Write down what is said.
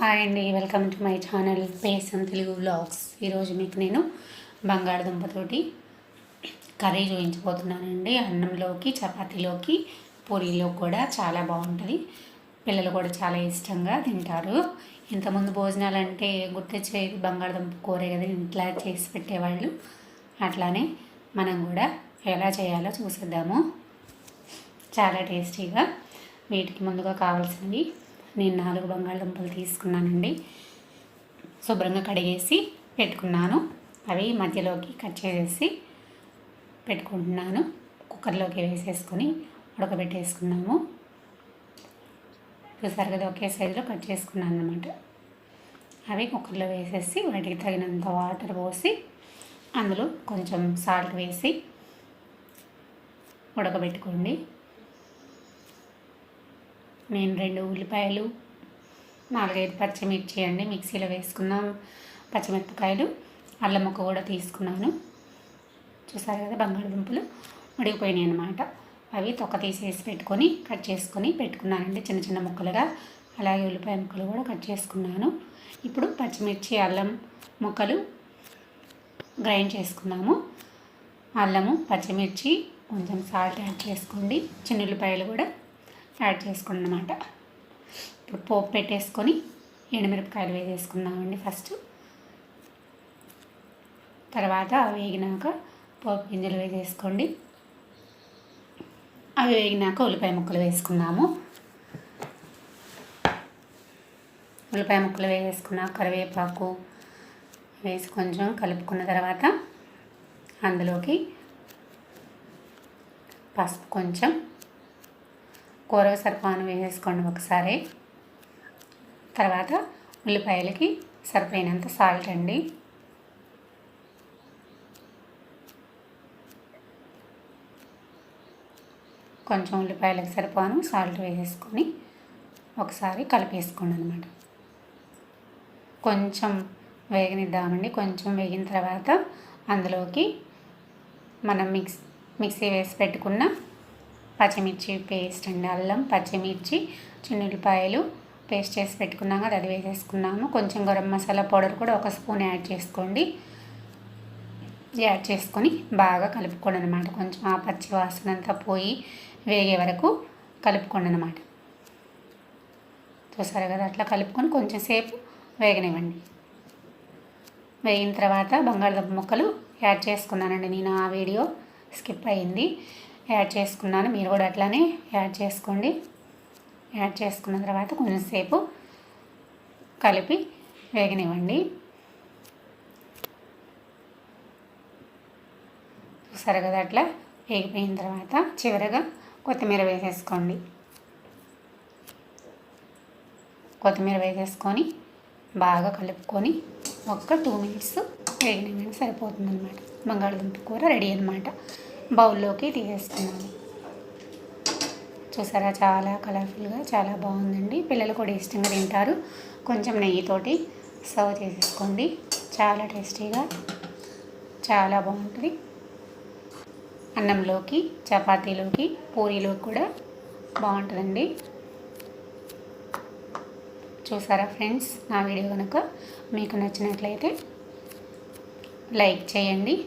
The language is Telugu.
హాయ్ అండి welcome to my channel Pesam Telugu vlogs. ఈరోజు మీకు నేను బంగాళదుంపతోటి కర్రీ చూపించబోతున్నానండి. అన్నంలోకి చపాతీలోకి పూరీలో కూడా చాలా బాగుంటుంది. పిల్లలు కూడా చాలా ఇష్టంగా తింటారు. ఇంతకుముందు భోజనాలు అంటే గుర్తొచ్చేది బంగాళదుంప కూరే కదా ఇంట్లో చేసి పెట్టేవాళ్ళు. అట్లానే మనం కూడా ఎలా చేయాలో చూసేద్దాము. చాలా టేస్టీగా వీటికి ముందుగా కావాల్సినవి నేను నాలుగు బంగాళదుంపలు తీసుకున్నానండి. శుభ్రంగా కడిగేసి పెట్టుకున్నాను. అవి మధ్యలోకి కట్ చేసేసి పెట్టుకుంటున్నాను. కుక్కర్లోకి వేసేసుకొని ఉడకబెట్టేసుకున్నాము. చూసారు కదా ఒకే సైజులో కట్ చేసుకున్నాను అనమాట అవి కుక్కర్లో వేసేసి వాటికి తగినంత వాటర్ పోసి అందులో కొంచెం సాల్ట్ వేసి ఉడకబెట్టుకోండి. నేను రెండు ఉల్లిపాయలు నాలుగైదు పచ్చిమిర్చి అండి మిక్సీలో వేసుకున్నాం. పచ్చిమిరపకాయలు అల్లం ముక్క కూడా తీసుకున్నాను. చూసారు కదా బంగాళదుంపలు ఉడికిపోయినాయి అనమాట అవి తొక్క తీసేసి పెట్టుకొని కట్ చేసుకొని పెట్టుకున్నానండి చిన్న చిన్న ముక్కలుగా. అలాగే ఉల్లిపాయ ముక్కలు కూడా కట్ చేసుకున్నాను. ఇప్పుడు పచ్చిమిర్చి అల్లం ముక్కలు గ్రైండ్ చేసుకున్నాము. అల్లము పచ్చిమిర్చి కొంచెం సాల్ట్ యాడ్ చేసుకోండి. చిన్న ఉల్లిపాయలు కూడా యాడ్ చేసుకోండి అనమాట ఇప్పుడు పోపు పెట్టేసుకొని ఎండుమిరపకాయలు వేసేసుకుందామండి ఫస్ట్. తర్వాత అవి వేగినాక పోపు గింజలు వేసేసుకోండి. అవి వేగినాక ఉల్లిపాయ ముక్కలు వేసుకున్నాము ఉల్లిపాయ ముక్కలు వేసేసుకున్న కరివేపాకు వేసి కొంచెం కలుపుకున్న తర్వాత అందులోకి పసుపు కొంచెం కూర సరిపాను వేసేసుకోండి ఒకసారి. తర్వాత ఉల్లిపాయలకి సరిపోయినంత సాల్ట్ అండి. కొంచెం ఉల్లిపాయలకు సరిపాను సాల్ట్ వేసేసుకొని ఒకసారి కలిపేసుకోండి అనమాట కొంచెం వేగనిద్దామండి. కొంచెం వేగిన తర్వాత అందులోకి మనం మిక్స్ మిక్సీ వేసి పెట్టుకున్న పచ్చిమిర్చి పేస్ట్ అండి అల్లం పచ్చిమిర్చి చిన్నుల్లిపాయలు పేస్ట్ చేసి పెట్టుకున్నాం కదా అది వేసేసుకున్నాము. కొంచెం గరం మసాలా పౌడర్ కూడా ఒక స్పూన్ యాడ్ చేసుకోండి. యాడ్ చేసుకొని బాగా కలుపుకోండి అనమాట కొంచెం ఆ పచ్చి వాసన అంతా పోయి వేగే వరకు కలుపుకోండి అనమాట చూసారు కదా అట్లా కలుపుకొని కొంచెం సేపు వేగనివ్వండి. వేగిన తర్వాత బంగాళదుంప ముక్కలు యాడ్ చేసుకున్నానండి. నేను ఆ వీడియో స్కిప్ అయింది. యాడ్ చేసుకున్నాను. మీరు కూడా అట్లానే యాడ్ చేసుకోండి. యాడ్ చేసుకున్న తర్వాత కొంచెంసేపు కలిపి వేగనివ్వండి. చూసారు కదా అట్లా వేగిపోయిన తర్వాత చివరగా కొత్తిమీర వేసేసుకోండి. కొత్తిమీర వేసేసుకొని బాగా కలుపుకొని ఒక్క టూ మినిట్స్ వేగిన సరిపోతుంది అనమాట బంగాళదుంప కూర రెడీ అనమాట బౌల్లోకి తీసేసుకున్నాను చూసారా? చాలా కలర్ఫుల్గా చాలా బాగుందండి. పిల్లలు కూడా ఇష్టంగా తింటారు. కొంచెం నెయ్యితోటి సర్వ్ చేసేసుకోండి. చాలా టేస్టీగా చాలా బాగుంటుంది. అన్నంలోకి చపాతీలోకి పూరీలోకి కూడా బాగుంటుందండి. చూసారా ఫ్రెండ్స్? నా వీడియో కనుక మీకు నచ్చినట్లయితే లైక్ చేయండి.